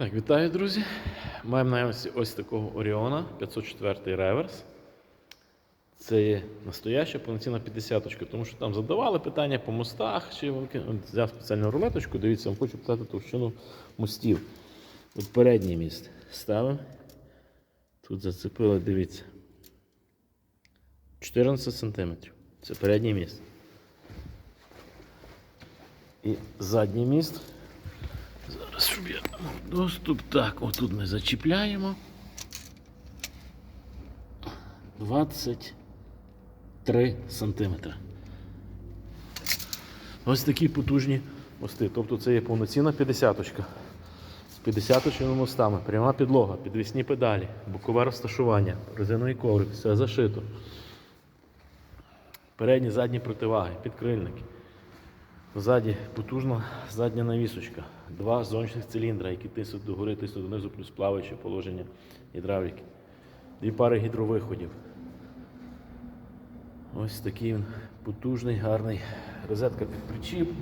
Так, вітаю, друзі. Маємо наявності ось такого Оріона 504 реверс. Це є настояща повноцінна 50 тому що там задавали питання по мостах, чи взяв спеціальну рулеточку, дивіться, вам хочу питати товщину мостів. От передній міст ставимо. Тут зацепили, дивіться. 14 см. Це передній міст. І задній міст. Щоб я доступ. Так, отут ми зачіпляємо. 23 сантиметри. Ось такі потужні мости. Тобто це є повноцінна 50-очка. З 50 мостами. Пряма підлога, підвісні педалі, бокове розташування, резиновий коврик, все зашито. Передні, задні противаги, підкрильники. Ззаді потужна задня навісочка. Два зонячних циліндра, які тиснуть догори, тиснуть донизу, плюс плаваюче положення гідравліки. Дві пари гідровиходів. Ось такий він потужний, гарний. Розетка під причіп.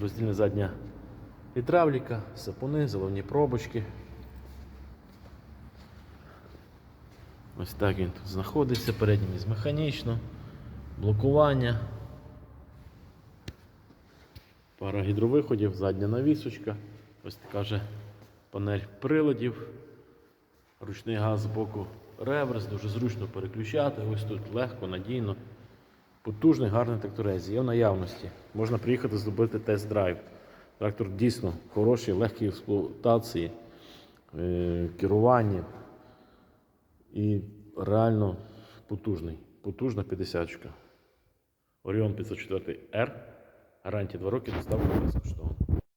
Роздільна задня гідравліка, сапуни, заливні пробочки. Ось так він тут знаходиться. Передній міст механічно, блокування. Пара гідровиходів, задня навісочка, ось така же панель приладів, ручний газ з боку реверс, дуже зручно переключати. Ось тут легко, надійно. Потужний, гарний тракторез, є в наявності. Можна приїхати зробити тест-драйв. Трактор дійсно хороший, легкий в експлуатації, е, керування і реально потужний. Потужна 50 -ка. Orion 504R гарантії 2 роки доставку доставки безкоштовно.